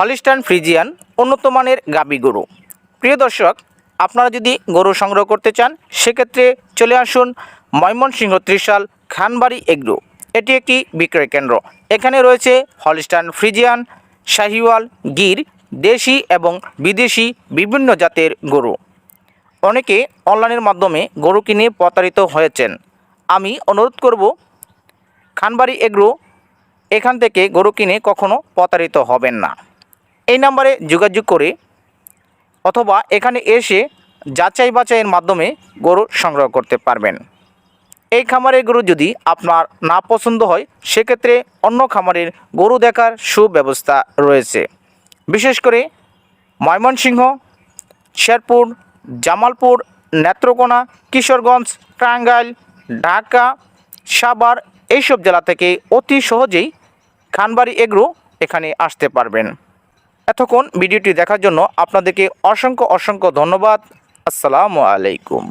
হলিস্টান Friesian উন্নত মানের গাবি গরু। প্রিয় দর্শক, আপনারা যদি গরু সংগ্রহ করতে চান, সেক্ষেত্রে চলে আসুন ময়মনসিংহ ত্রিশাল খানবাড়ি এগ্রো। এটি একটি বিক্রয় কেন্দ্র। এখানে রয়েছে হলিস্টান ফ্রিজিয়ান, শাহিওয়াল, গির, দেশি এবং বিদেশি বিভিন্ন জাতের গরু। অনেকে অনলাইনের মাধ্যমে গরু কিনে প্রতারিত হয়েছেন। আমি অনুরোধ করব, খানবাড়ি এগ্রো এখান থেকে গরু কিনে কখনো প্রতারিত হবেন না। এই নাম্বারে যোগাযোগ করে অথবা এখানে এসে যাচাই বাছাইয়ের মাধ্যমে গরু সংগ্রহ করতে পারবেন। এই খামারের গরু যদি আপনার না পছন্দ হয়, সেক্ষেত্রে অন্য খামারের গরু দেখার সুব্যবস্থা রয়েছে। বিশেষ করে ময়মনসিংহ, শেরপুর, জামালপুর, নেত্রকোনা, কিশোরগঞ্জ, টাঙ্গাইল, ঢাকা, সাভার এইসব জেলা থেকে অতি সহজেই খানবাড়ি এগ্রো এখানে আসতে পারবেন। এতক্ষণ ভিডিওটি দেখার জন্য আপনাদেরকে অসংখ্য অসংখ্য ধন্যবাদ। আসসালামু আলাইকুম।